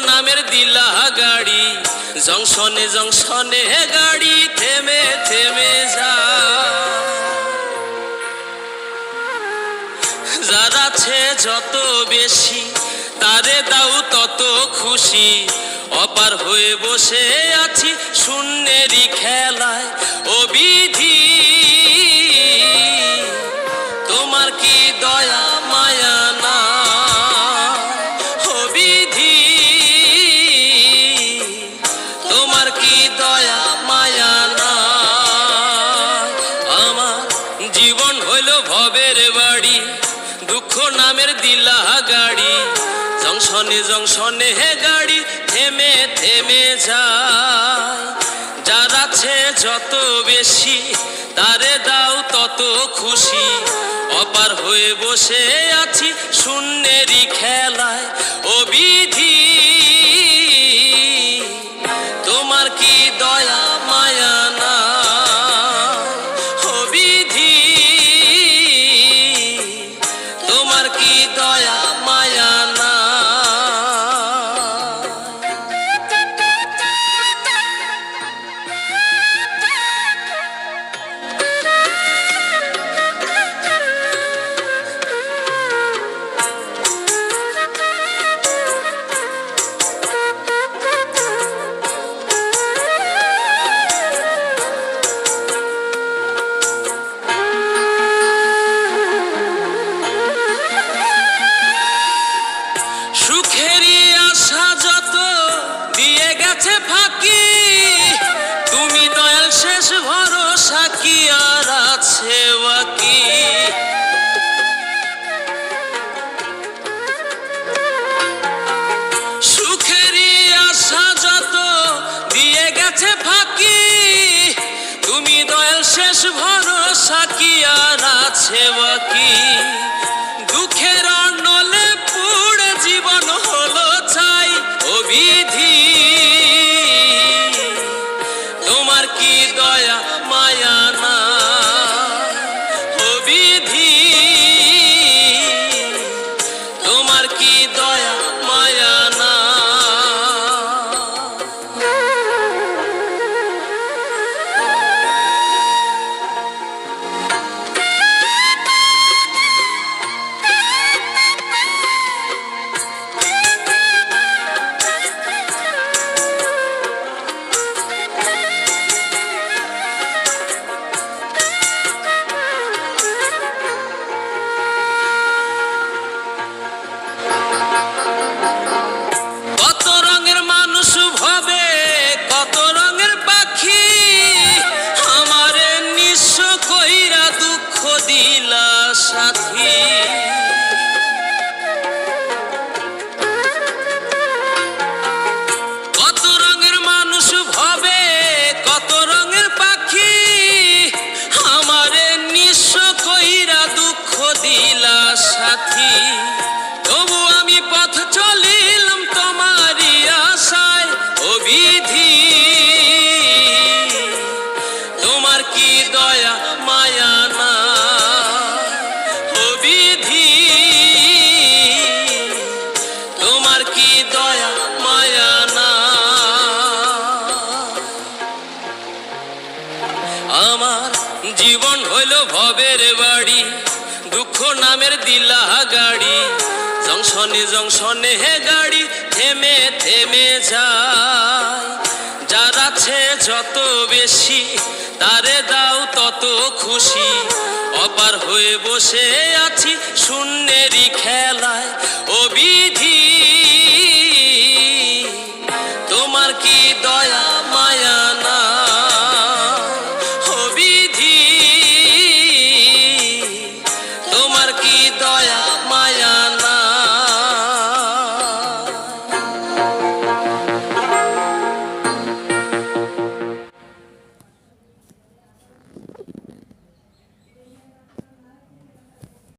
দিলা গাড়ি। জংশনে জংশনে গাড়ি থেমে থেমে যা যার আছে যত বেশি, তারে দাও তত খুশি। অপার হয়ে বসে আছি শূন্যেরই খেলায় ও ভবের বাড়ি, দুঃখ নামের দিলা গাড়ি জংশনে জংশনে হে গাড়ি, থেমে থেমে যা যার আছে যত বেশি, তারে দাও তত খুশি। অপার হয়ে বসে আছি শূন্যেরই খেলায়। ভরসা কি আর আছে বাকি সুখেরই আশা যত দিয়ে গেছে ফাঁকি, তুমি দয়াল শেষ ভরসা কি আর আছে বাকি দুঃখের অনলে পুড়ে জীবন হলো সাথী, তবু আমি পথ চলিলাম তোমারই আশায় অবিধি তোমার কি দয়া, মায়া না? অবিধি তোমার কি দয়া, মায়া না? আমার জীবন হইল ভবের বাড়ি। দুঃখ নামের দিলা গাড়ি। জংশনে জংশনে হে গাড়ি, থেমে থেমে যায়। যার আছে যত বেশি, তারে দাও তত খুশি। অপার হয়ে বসে আছি শূন্যেরই খেলায়। ও বিধি